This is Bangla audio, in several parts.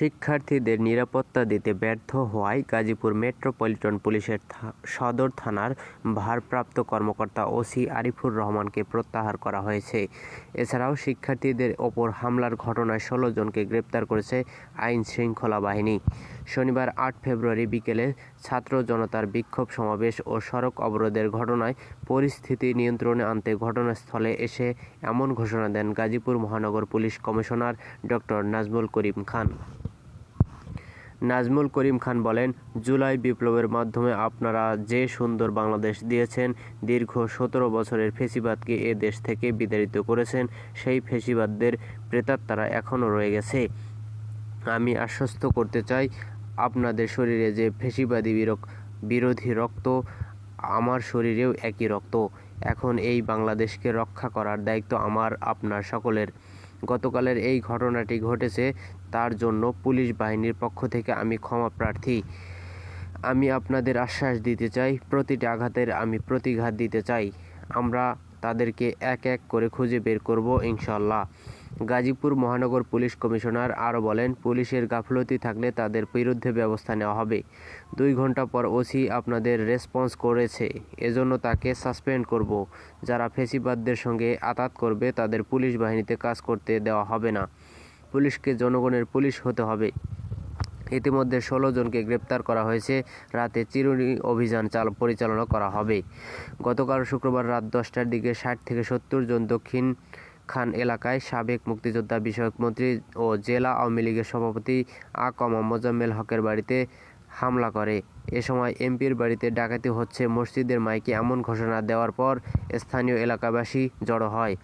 শিক্ষার্থীদের নিরাপত্তা দিতে ব্যর্থ হওয়ায় গাজীপুর মেট্রোপলিটন পুলিশের সদর থানার ভারপ্রাপ্ত কর্মকর্তা ওসি আরিফুর রহমানকে প্রত্যাহার করা হয়েছে। এছাড়াও শিক্ষার্থীদের ওপর হামলার ঘটনায় ষোলো জনকে গ্রেপ্তার করেছে আইন শৃঙ্খলা বাহিনী। শনিবার আট ফেব্রুয়ারি বিকেলে ছাত্র জনতার বিক্ষোভ সমাবেশ ও সড়ক অবরোধের ঘটনায় পরিস্থিতি নিয়ন্ত্রণে আনতে ঘটনাস্থলে এসে এমন ঘোষণা দেন গাজীপুর মহানগর police commissioner doctor Nazmul Karim Khan. Nazmul Karim Khan বলেন, জুলাই বিপ্লবের মাধ্যমে আপনারা যে সুন্দর বাংলাদেশ দিয়েছেন, দীর্ঘ সতেরো বছরের ফেসিবাদকে এ দেশ থেকে বিতাড়িত করেছেন, সেই ফেসিবাদদের প্রেতাত্মারা এখনও রয়ে গেছে। আমি আশ্বস্ত করতে চাই, আপনাদের শরীরে যে ফেসিবাদী বিরোধী রক্ত, আমার শরীরেও একই রক্ত। এখন এই বাংলাদেশকে রক্ষা করার দায়িত্ব আমার, আপনার সকলের। গতকালের এই ঘটনাটি ঘটেছে, তার জন্য পুলিশ বাহিনীর পক্ষ থেকে আমি ক্ষমা প্রার্থী। আমি আপনাদের আশ্বাস দিতে চাই, প্রতিটি আঘাতের আমি প্রতিঘাত দিতে চাই। আমরা তাদেরকে এক এক করে খুঁজে বের করব ইনশাল্লাহ গাজীপুর মহানগর পুলিশ কমিশনার আরও বলেন, পুলিশের গাফলতি থাকলে তাদের বিরুদ্ধে ব্যবস্থা নেওয়া হবে। দুই ঘণ্টা পর ওসি আপনাদের রেসপন্স করেছে। এজন্য তাকে সাসপেন্ড করব। যারা ফেসিবাদদের সঙ্গে আতাত করবে, তাদের পুলিশ বাহিনীতে কাজ করতে দেওয়া হবে না। পুলিশকে জনগণের পুলিশ হতে হবে। ইতিমধ্যে ষোলো জনকে গ্রেপ্তার করা হয়েছে। রাতে চিরুনি অভিযান চাল পরিচালনা করা হবে। গতকাল শুক্রবার রাত দশটার দিকে ষাট থেকে সত্তর জন দক্ষিণ খান এলাকায় সাবেক মুক্তিযোদ্ধা বিষয়ক মন্ত্রী ও জেলা আওয়ামী লীগের সভাপতি আ কমা মোজাম্মেল হকের বাড়িতে হামলা করে। এ সময় এমপির বাড়িতে ডাকাতি হচ্ছে মসজিদের মাইকে এমন ঘোষণা দেওয়ার পর স্থানীয় এলাকাবাসী জড়ো হয়।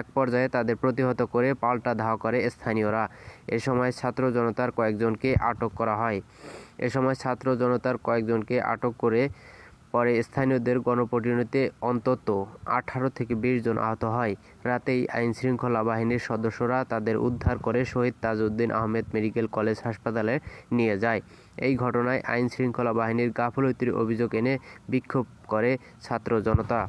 এক পর্যায়ে তাদের প্রতিহত করে পাল্টা ধাওয়া করে স্থানীয়রা। এ সময় ছাত্র জনতার কয়েকজনকে আটক করা হয়। এ সময় ছাত্র জনতার কয়েকজনকে আটক করে পরে স্থানীয়দের গণপরিণতিতে অন্তত আঠারো থেকে বিশ জন আহত হয়। রাতেই আইনশৃঙ্খলা বাহিনীর সদস্যরা তাদের উদ্ধার করে শহীদ তাজউদ্দিন আহমেদ মেডিকেল কলেজ হাসপাতালে নিয়ে যায়। এই ঘটনায় আইনশৃঙ্খলা বাহিনীর গাফলতির অভিযোগ এনে বিক্ষোভ করে ছাত্র জনতা।